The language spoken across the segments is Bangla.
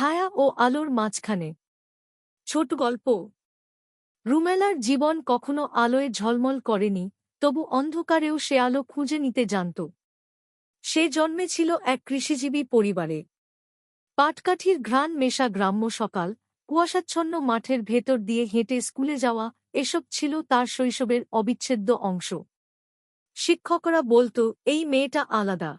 ছায়া ও আলোর মাঝখানে। ছোট গল্প। রুমেলার জীবন কখনো আলোয় ঝলমল করেনি, তবু অন্ধকারেও সে আলো খুঁজে নিতে জানত। সে জন্মেছিল এক কৃষিজীবী পরিবারে। পাটকাঠির ঘ্রাণ মেশা গ্রাম্য সকাল, কুয়াশাচ্ছন্ন মাঠের ভেতর দিয়ে হেঁটে স্কুলে যাওয়া এসব ছিল তার শৈশবের অবিচ্ছেদ্য অংশ। শিক্ষকরা বলতো, এই মেয়েটা আলাদা।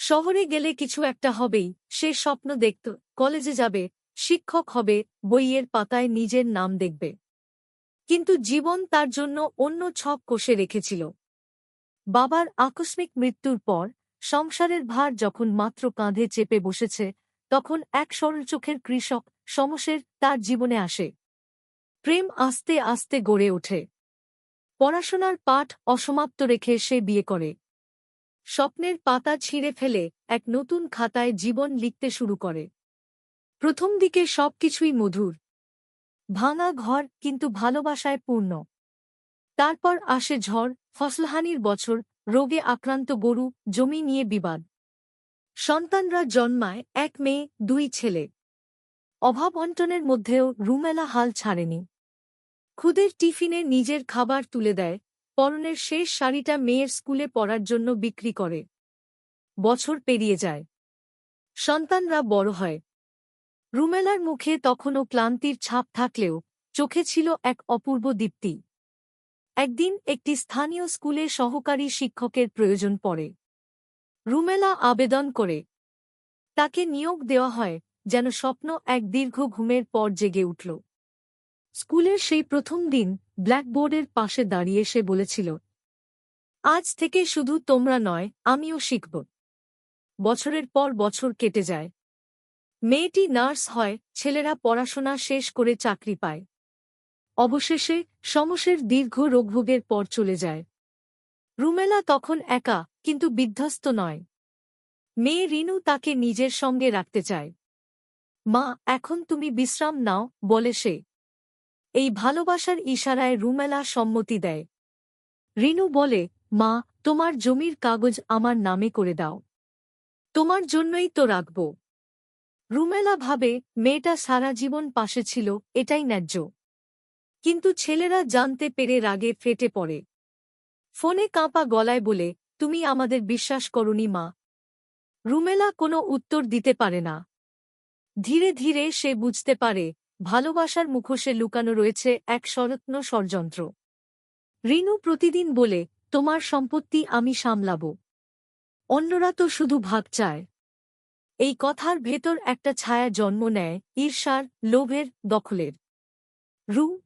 শহরে গেলে কিছু একটা হবেই, সে স্বপ্ন দেখত, কলেজে যাবে, শিক্ষক হবে, বইয়ের পাতায় নিজের নাম দেখবে। কিন্তু জীবন তার জন্য অন্য ছক কষে রেখেছিল। বাবার আকস্মিক মৃত্যুর পর, সংসারের ভার যখন মাত্র কাঁধে চেপে বসেছে, তখন এক সরল চোখের কৃষক সমসের তার জীবনে আসে। প্রেম আস্তে আস্তে গড়ে ওঠে। পড়াশোনার পাঠ অসমাপ্ত রেখে সে বিয়ে করে। স্বপ্নের পাতা ছিঁড়ে ফেলে এক নতুন খাতায় জীবন লিখতে শুরু করে। প্রথম দিকে সবকিছুই মধুর। ভাঙা ঘর কিন্তু ভালোবাসায় পূর্ণ। তারপর আসে ঝড়, ফসলহানির বছর, রোগে আক্রান্ত গরু, জমি নিয়ে বিবাদ। সন্তানরা জন্মায় এক মেয়ে, দুই ছেলে। অভাব অন্টনের মধ্যেও রুমেলা হাল ছাড়েনি। খুদের টিফিনে নিজের খাবার তুলে দেয় পরনের শেষ শাড়িটা মেয়ের স্কুলে পড়ার জন্য বিক্রি করে। বছর পেরিয়ে যায়। সন্তানরা বড় হয়। রুমেলার মুখে তখনও ক্লান্তির ছাপ থাকলেও চোখে ছিল এক অপূর্ব দীপ্তি। একদিন একটি স্থানীয় স্কুলে সহকারী শিক্ষকের প্রয়োজন পড়ে। রুমেলা আবেদন করে। তাকে নিয়োগ দেওয়া হয় যেন স্বপ্ন এক দীর্ঘ ঘুমের পর জেগে উঠল। স্কুলের সেই প্রথম দিন ব্ল্যাকবোর্ডের পাশে দাঁড়িয়ে সে বলেছিল, আজ থেকে শুধু তোমরা নয়, আমিও শিখব। বছরের পর বছর কেটে যায়। মেয়েটি নার্স হয়, ছেলেরা পড়াশোনা শেষ করে চাকরি পায়। অবশেষে সমসের দীর্ঘ রোগভোগের পর চলে যায়। রুমেলা তখন একা, কিন্তু বিধ্বস্ত নয়। মেয়ে রিনু তাকে নিজের সঙ্গে রাখতে চায়। মা, এখন তুমি বিশ্রাম নাও, বলে সে এই ভালোবাসার ইশারায় রুমেলা সম্মতি দেয়। রিনু বলে, মা, তোমার জমির কাগজ আমার নামে করে দাও। তোমার জন্যই তো রাখব। রুমেলা ভাবে, মেয়েটা সারা জীবন পাশে ছিল, এটাই ন্যায্য। কিন্তু ছেলেরা জানতে পেরে রাগে ফেটে পড়ে। ফোনে কাঁপা গলায় বলে, তুমি আমাদের বিশ্বাস করনি, মা। রুমেলা কোনো উত্তর দিতে পারে না। ধীরে ধীরে সে বুঝতে পারে ভালোবাসার মুখোশে লুকানো রয়েছে এক সরত্ন ষড়যন্ত্র। রিনু প্রতিদিন বলে, তোমার সম্পত্তি আমি সামলাব। অন্যরা তো শুধু ভাগ চায় এই কথার ভেতর একটা ছায়া জন্ম নেয় ঈর্ষার, লোভের, দখলের। রু